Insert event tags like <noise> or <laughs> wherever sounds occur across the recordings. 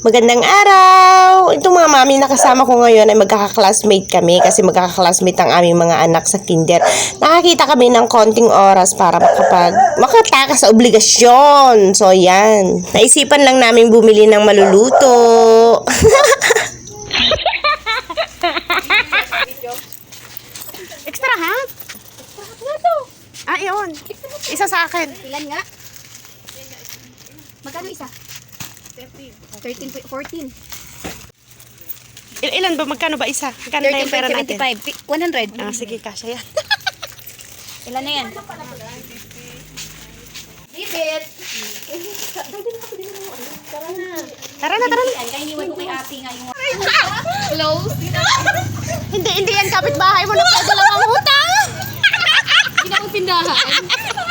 Magandang araw! Itong mga mami na kasama ko ngayon ay magkaka-classmate kami kasi magkaka-classmate ang aming mga anak sa kinder. Nakakita kami ng konting oras para makapag makatakas sa obligasyon. So, yan. Naisipan lang namin bumili ng maluluto. <laughs> Extra ha? Extra to. Ah, yun. Isa sa akin. Ilan nga? Magkano isa? 13. 13, 14. Il- ilan ba? Magkano ba isa? Magkano na yung pera natin? 13.75. 100. Ah, sige, kasya yan. <laughs> Ilan na yan? Bibit! tara na, tara na. Ay, kaya iniwan ko kay Ate nga yung... Close? <laughs> Hindi, hindi yan kapitbahay mo. Nagpadala ang utang. Hindi na akong tindahan. <laughs>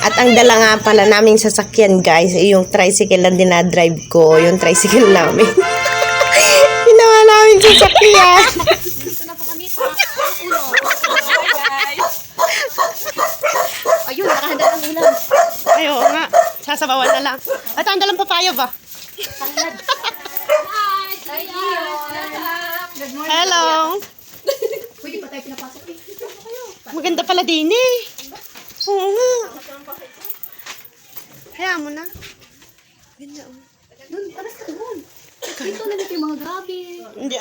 At ang dala nga pala naming sasakyan guys, ay yung tricycle na dinadrive ko, yung tricycle namin. <laughs> Ginawa namin sasakyan. Dito na po kami sa ulo. Ayun, nakahanda ng ulam. Ay, oo nga. Sasabawan na lang. At ang dalang papaya ba? Hello. Pwede pa tayo pinapasok eh. Maganda pala din eh. Oo nga. Hayaan mo na. Ganda oh. Doon, taras ka doon. Dito na dito yung mga gabi. Hindi.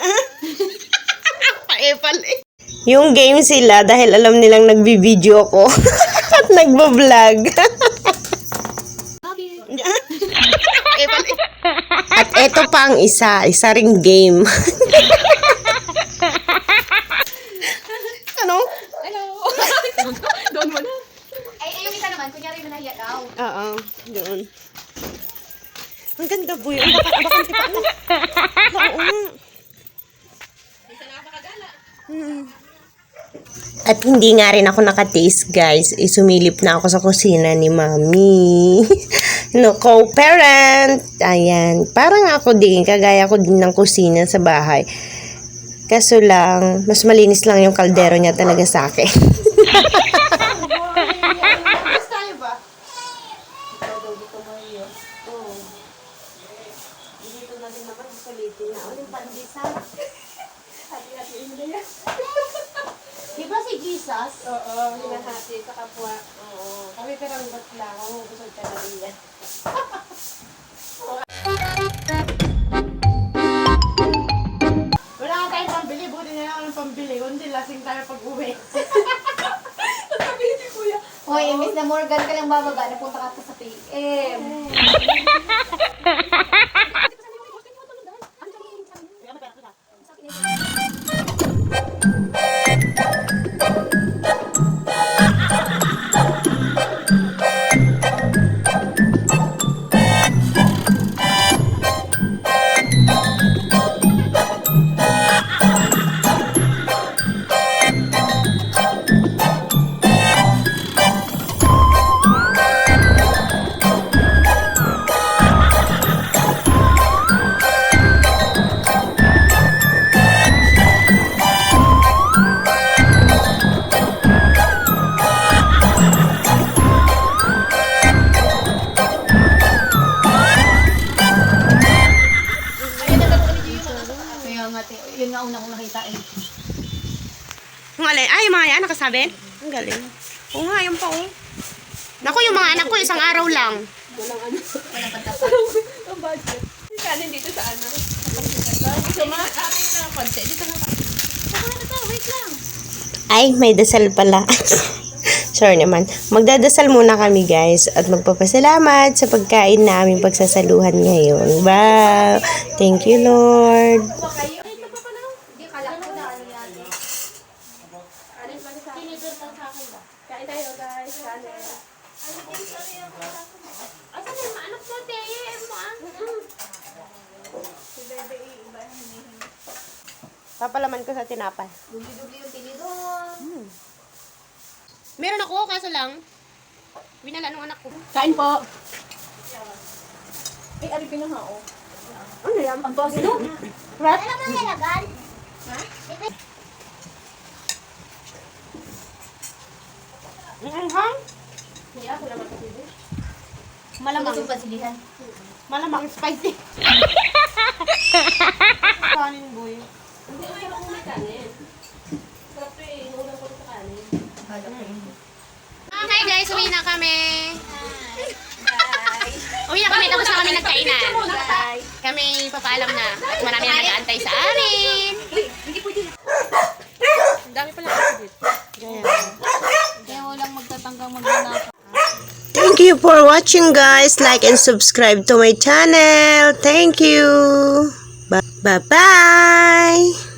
<laughs> Paepal eh. Yung game sila dahil alam nilang nagbibideo ko <laughs> at. <laughs> Paepal eh. At eto pa ang isa, isa ring game. Ano? Hello! Doon mo na. Ay, ay, yung isa naman, kunyari manahiya daw. Oo, doon. Ang ganda boy. Ang baka, baka tipa na. Oo nga. Hmm. At hindi nga rin ako nakataste guys. Isumilip na ako sa kusina ni mami. <laughs> no, co-parent. Ayan. Parang ako din. Kagaya ko din ng kusina sa bahay. Kaso lang, mas malinis lang yung kaldero niya talaga sa akin. <laughs> Mas tayo ba? Di ba si Jesus? Oo, hinahati sa kapwa. Oo. Kami perang ba't lang. Oo, busog ka na rin. Wala nga tayong pambili. Buti na lang ako ng pambili. Kundi lasing tayo pag uwi. Sasabihin ni Kuya. Hoy, imbis na Morgan ka lang bababa, napunta ka pa sa PM. Kaya nga, te, yun nga una kong nakita eh. Ang alin? Ay, yung mga nakasabit? Ang galing. Oo nga, yung pa oh. Naku, yung mga anak ko, isang araw lang. Walang pagkasa. <laughs> Kanin dito sa ano? Gusto mo? Akin na konti. Dito na Saka na to, wait lang. Ay, may dasal pala. <laughs> Sorry naman. Magdadasal muna kami guys at magpapasalamat sa pagkain na aming pagsasaluhan ngayon. Wow! Thank you Lord. Hindi, kala ko na ano yan. Kain tayo guys. Kanin. Asan yung mga anak mo, te? Mo ah. Si Bebe, iba hinihingi. Papalaman ko sa tinapay. Dubli-dubli yung tinidor. Meron ako, kaso lang, winala nung anak ko. Kain po. Ay, alipin na nga, oh. Ano yan? Ang boss no? Wrap? Ano bang nilagay? Ang hang? Kaya ako naman kasi. Malamang. Malamang. Malamang. Malamang spicy. <laughs> Hindi ko sarap ng kanin. Sarap to eh. Ulam ko sa kanin. Hi guys, uwi na kami. <laughs> Uwi na kami, tapos na kami nagkainan. Kami papaalam na. At marami na nag-aantay sa amin. Ang dami pala kasi dito. Gaya. Kaya walang magtatanggang magnanakaw. Thank you for watching guys. Like and subscribe to my channel. Thank you. Bye-bye. Bye- Bye-bye.